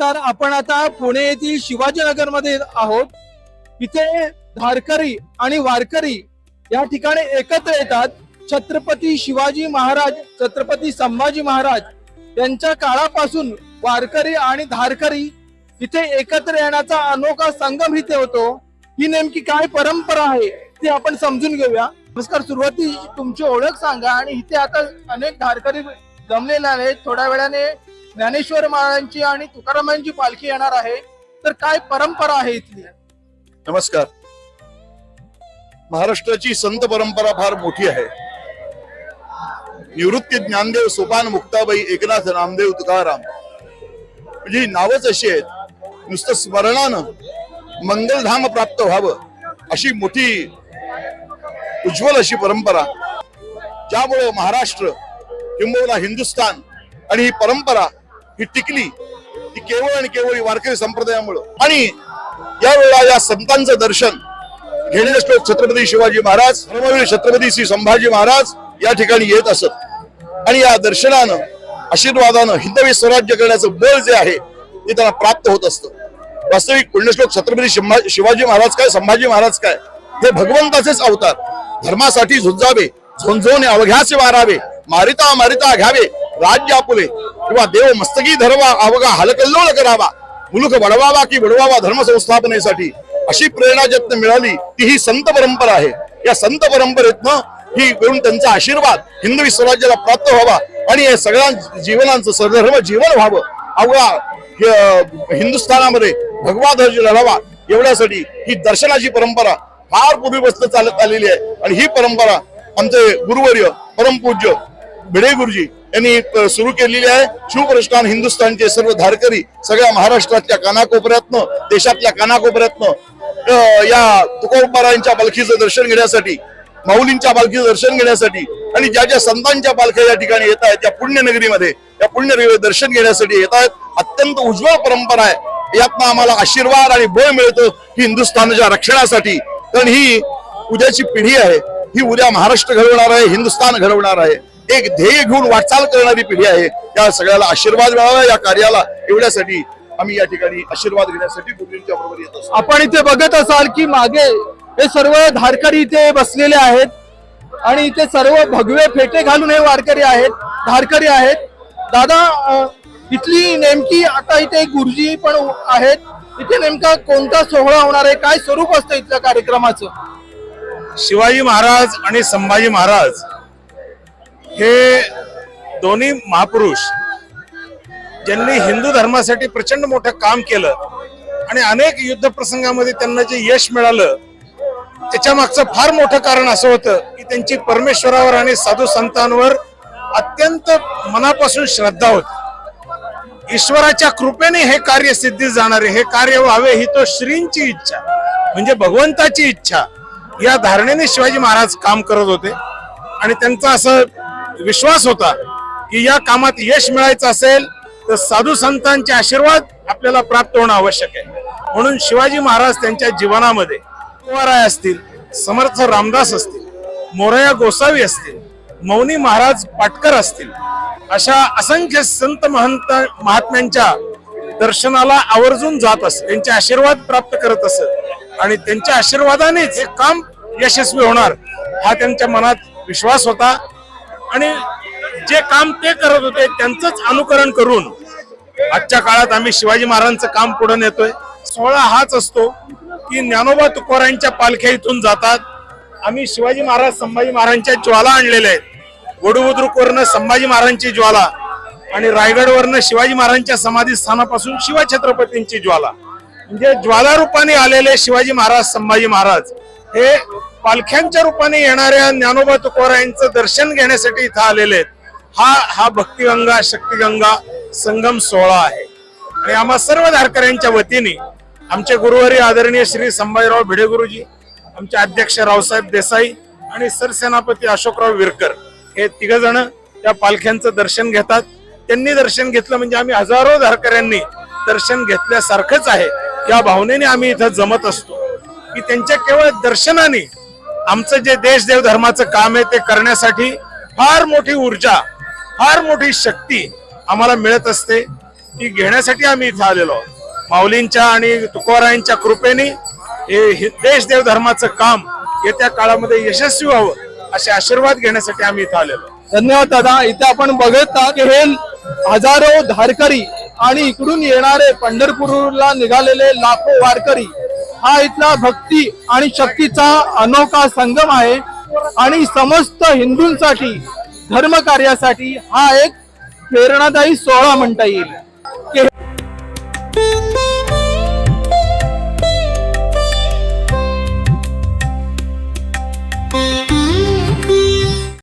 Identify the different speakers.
Speaker 1: नमस्कार आपण आता पुणे येथील शिवाजीनगरमध्ये आहोत. इथे धारकरी आणि वारकरी या ठिकाणी एकत्र येतात. छत्रपती शिवाजी महाराज छत्रपती संभाजी महाराज यांच्या काळापासून वारकरी आणि धारकरी इथे एकत्र येण्याचा अनोखा संगम इथे होतो. ही नेमकी काय परंपरा आहे ती आपण समजून घेऊया. नमस्कार सुरुवाती तुमची ओळख सांगा आणि इथे आता अनेक धारकरी जमलेले आहेत. थोड्या वेळाने ज्ञानेश्वर महाराजांची आणि तुकारामांची पालखी येणार आहे. तर काय परंपरा आहे इथली?
Speaker 2: नमस्कार. महाराष्ट्राची संत परंपरा फार मोठी आहे. निवृत्ती ज्ञानदेव सोपान मुक्ताबाई एकनाथ रामदेव तुकाराम. म्हणजे ही नावच अशी आहेत. नुसतं स्मरणानं मंगलधाम प्राप्त व्हावं अशी मोठी उज्ज्वल अशी परंपरा. ज्यामुळं महाराष्ट्र किंबहुना हिंदुस्थान आणि ही परंपरा ही टिकली. ती केवळ आणि केवळ वारकरी संप्रदायामुळं. आणि यावेळेला या संतांचं दर्शन घेण्यास श्लोक छत्रपती शिवाजी महाराज धर्मवीर छत्रपती श्री संभाजी महाराज या ठिकाणी येत असत. आणि या दर्शनानं आशीर्वादानं हिंदवी स्वराज्य करण्याचं बळ जे आहे ते त्यांना प्राप्त होत असतं. वास्तविक पुण्यश्लोक छत्रपती शिवाजी महाराज काय संभाजी महाराज काय? हे भगवंताचेच अवतार. धर्मासाठी झुंजावे झोंझोने अवघ्याचे मारावे मारिता मारिता घ्यावे राज्य आपुले. किंवा देव मस्तकी धरवा अवघा हलकल्लोळ करावा. मुलुख वडवावा की वडवावा धर्म संस्थापनेसाठी. अशी प्रेरणा जत्न मिळाली ती ही संत परंपरा आहे. या संत परंपरेतनं ही करून त्यांचा आशीर्वाद हिंदवी स्वराज्याला प्राप्त व्हावा आणि या सगळ्या जीवनांचं सधर्म जीवन व्हावं. अवघा हिंदुस्थानामध्ये भगवा ध्वज लढावा एवढ्यासाठी ही दर्शनाची परंपरा फार पूर्वीपासून चालत आलेली आहे. आणि ही परंपरा आमचे गुरुवर्य परमपूज्य भिडे गुरुजी यांनी सुरू केलेली आहे. शिवप्रष्टान हिंदुस्थानचे सर्व धारकरी सगळ्या महाराष्ट्रातल्या कानाकोपऱ्यातनं देशातल्या कानाकोपऱ्यातनं या तुकोबारायांच्या पालखीचं दर्शन घेण्यासाठी माऊलींच्या पालखीचं दर्शन घेण्यासाठी आणि ज्या ज्या संतांच्या पालख्या या ठिकाणी येत आहेत त्या पुण्यनगरीमध्ये या पुण्यनगरी दर्शन घेण्यासाठी येत आहेत. अत्यंत उज्ज्वल परंपरा आहे. यातनं आम्हाला आशीर्वाद आणि बळ मिळतो ही हिंदुस्थानच्या रक्षणासाठी. कारण ही उद्याची पिढी आहे. ही उद्या महाराष्ट्र घडवणार आहे हिंदुस्थान घडवणार आहे. एक ध्येय घेऊन वाटचाल करणारी पिढी आहे. त्या सगळ्याला आशीर्वाद मिळावा या कार्याला एवढ्यासाठी आम्ही या ठिकाणी आशीर्वाद घेण्यासाठी गुरुजींच्या बरोबर येत असतो.
Speaker 1: आपण इथे बघत असाल की मागे हे सर्व धारकरी इथे बसलेले आहेत आणि इथे सर्व भगवे फेटे घालून हे वारकरी आहेत धारकरी आहेत. दादा इथली नेमकी आता इथे गुरुजी पण आहेत. इथे नेमका कोणता सोहळा होणार आहे? काय स्वरूप असतं इथल्या कार्यक्रमाचं?
Speaker 3: शिवाजी महाराज आणि संभाजी महाराज हे दोन्ही महापुरुष ज्यांनी हिंदू धर्मासाठी प्रचंड मोठं काम केलं आणि अनेक युद्ध प्रसंगामध्ये त्यांना जे यश मिळालं त्याच्या मागचं फार मोठं कारण असं होतं की त्यांची परमेश्वरावर आणि साधू संतांवर अत्यंत मनापासून श्रद्धा होती. ईश्वराच्या कृपेने हे कार्य सिद्धी जाणारे हे कार्य व्हावे ही तो श्रींची इच्छा म्हणजे भगवंताची इच्छा या धारणेने शिवाजी महाराज काम करत होते. आणि त्यांचं असं विश्वास होता की या कामात यश मिळायचं असेल तर साधू संतांचे आशीर्वाद आपल्याला प्राप्त होणं आवश्यक आहे. म्हणून शिवाजी महाराज त्यांच्या जीवनामध्ये कुवाराय असतील समर्थ रामदास असतील मोरया गोसावी असतील मौनी महाराज पाटकर असतील अशा असंख्य संत महंत महात्म्यांच्या दर्शनाला आवर्जून जात असत त्यांचे आशीर्वाद प्राप्त करत असत. आणि त्यांच्या आशीर्वादानेच हे काम यशस्वी होणार हा त्यांच्या मनात विश्वास होता. आणि जे काम ते करत होते त्यांचंच अनुकरण करून आजच्या काळात आम्ही शिवाजी महाराजांचं काम पुढे नेतोय. सोहळा हाच असतो की ज्ञानोबा तुकोरांच्या पालख्या इथून जातात. आम्ही शिवाजी महाराज संभाजी महाराजांच्या ज्वाला आणलेल्या आहेत. वडुबुद्रुकवरनं संभाजी महाराजांची ज्वाला आणि रायगडवरनं शिवाजी महाराजांच्या समाधी स्थानापासून शिवछत्रपतींची ज्वाला. म्हणजे ज्वाला रूपाने आलेले शिवाजी महाराज संभाजी महाराज हे पालख्यांच्या रूपाने येणाऱ्या ज्ञानोबा तुकोरायांचं दर्शन घेण्यासाठी इथं आलेले आहेत. हा हा भक्तिगंगा शक्तिगंगा संगम सोहळा आहे. आणि आम्हा सर्व धारकऱ्यांच्या वतीने आमचे गुरुवारी आदरणीय श्री संभाजीराव भिडे गुरुजी आमचे अध्यक्ष रावसाहेब देसाई आणि सरसेनापती अशोकराव विरकर हे तिघ जण त्या पालख्यांचं दर्शन घेतात. त्यांनी दर्शन घेतलं म्हणजे आम्ही हजारो धारकऱ्यांनी दर्शन घेतल्यासारखंच आहे. या भावनेने आम्ही इथं जमत असतो. की त्यांच्या केवळ दर्शनाने आमचं जे देशदेव धर्माचं काम आहे ते करण्यासाठी फार मोठी ऊर्जा फार मोठी शक्ती आम्हाला मिळत असते. ती घेण्यासाठी आम्ही इथं आलेलो आहोत. माऊलींच्या आणि तुकोरायांच्या कृपेने हे देशदेव धर्माचं काम येत्या काळामध्ये यशस्वी व्हावं असे आशीर्वाद घेण्यासाठी आम्ही इथं आलेलो
Speaker 1: धन्यवाद दादा. इथे आपण बघत की हे हजारो धारकरी आणि इकडून येणारे पंढरपूरला निघालेले लाखो वारकरी हा इथला भक्ती आणि शक्तीचा अनोखा संगम आहे. आणि समस्त हिंदूंसाठी धर्म कार्यासाठी हा एक प्रेरणादायी सोहळा म्हणता येईल.